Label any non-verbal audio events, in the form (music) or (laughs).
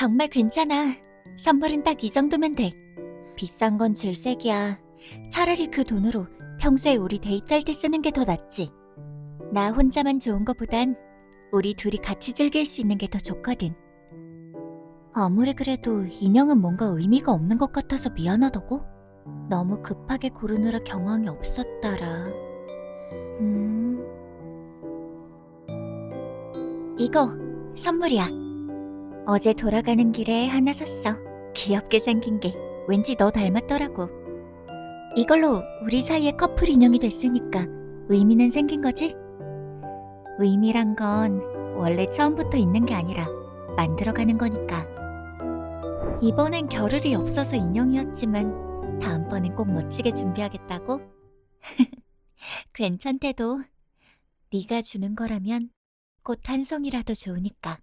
정말 괜찮아. 선물은 딱 이 정도면 돼. 비싼 건 질색이야. 차라리 그 돈으로 평소에 우리 데이트할 때 쓰는 게 더 낫지. 나 혼자만 좋은 것보단 우리 둘이 같이 즐길 수 있는 게 더 좋거든. 아무리 그래도 인형은 뭔가 의미가 없는 것 같아서 미안하다고? 너무 급하게 고르느라 경황이 없었더라. 음. 이거 선물이야. 어제 돌아가는 길에 하나 샀어. 귀엽게 생긴 게 왠지 너 닮았더라고. 이걸로 우리 사이의 커플 인형이 됐으니까 의미는 생긴 거지? 의미란 건 원래 처음부터 있는 게 아니라 만들어가는 거니까. 이번엔 겨를이 없어서 인형이었지만 다음번엔 꼭 멋지게 준비하겠다고? (laughs) 괜찮대도 네가 주는 거라면 꽃 한 송이라도 좋으니까.